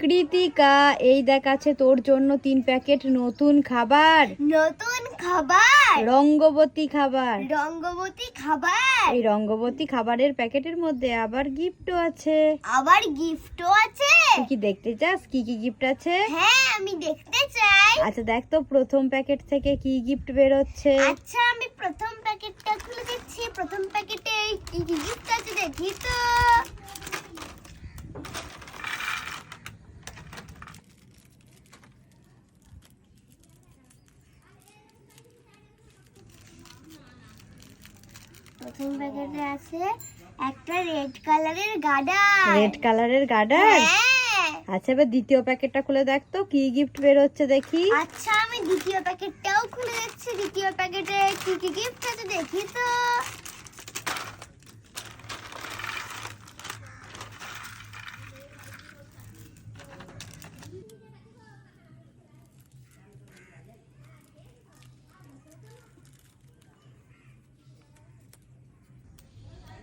কৃতিকা এই দেখ আছে তোর জন্য তিন প্যাকেট নতুন খাবার। নতুন খাবার? রঙ্গবতী খাবার। রঙ্গবতী খাবার? এই রঙ্গবতী খাবারের প্যাকেটের মধ্যে আবার গিফটও আছে। আবার গিফটও আছে? তুই কি দেখতে চাস? কি কি গিফট আছে? হ্যাঁ আমি দেখতে চাই। আচ্ছা দেখ তো প্রথম প্যাকেট থেকে কি গিফট বেরোচ্ছে। আচ্ছা আমি প্রথম প্যাকেটটা খুলে দিচ্ছি প্রথম প্যাকেটে কি কি গিফট আছে দেখি তো। প্রথম প্যাকেটে আছে একটা রেড কালারের গাডা রেড কালারের গার্ডার হ্যাঁ। আচ্ছা এবার দ্বিতীয় প্যাকেটটা খুলে দেখ তো কি গিফট বেরোচ্ছে দেখি। আচ্ছা আমি দ্বিতীয় প্যাকেটটাও খুলে দিচ্ছি দ্বিতীয় প্যাকেটে কি কি গিফট আছে দেখি তো।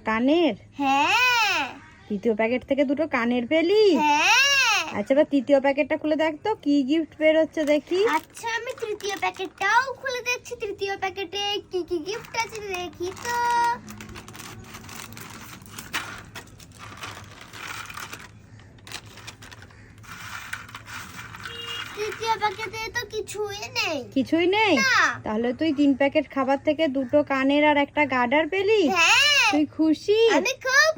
কানের? হ্যাঁ। তৃতীয় প্যাকেট থেকে দুটো কানের পেলি? হ্যাঁ। আচ্ছা এবার তৃতীয় প্যাকেটটা খুলে দেখ তো কি গিফট বেরোচ্ছে দেখি। আচ্ছা আমি তৃতীয় প্যাকেটটাও খুলে দিচ্ছি তৃতীয় প্যাকেটে কি কি গিফট আছে দেখি তো। তৃতীয় প্যাকেটে তো কিছুই নেই। কিছুই নেই? তাহলে তুই তিন প্যাকেট খাবার থেকে দুটো কানের আর একটা গার্ডার পেলি? হ্যাঁ। তুই খুশি? আমি খুব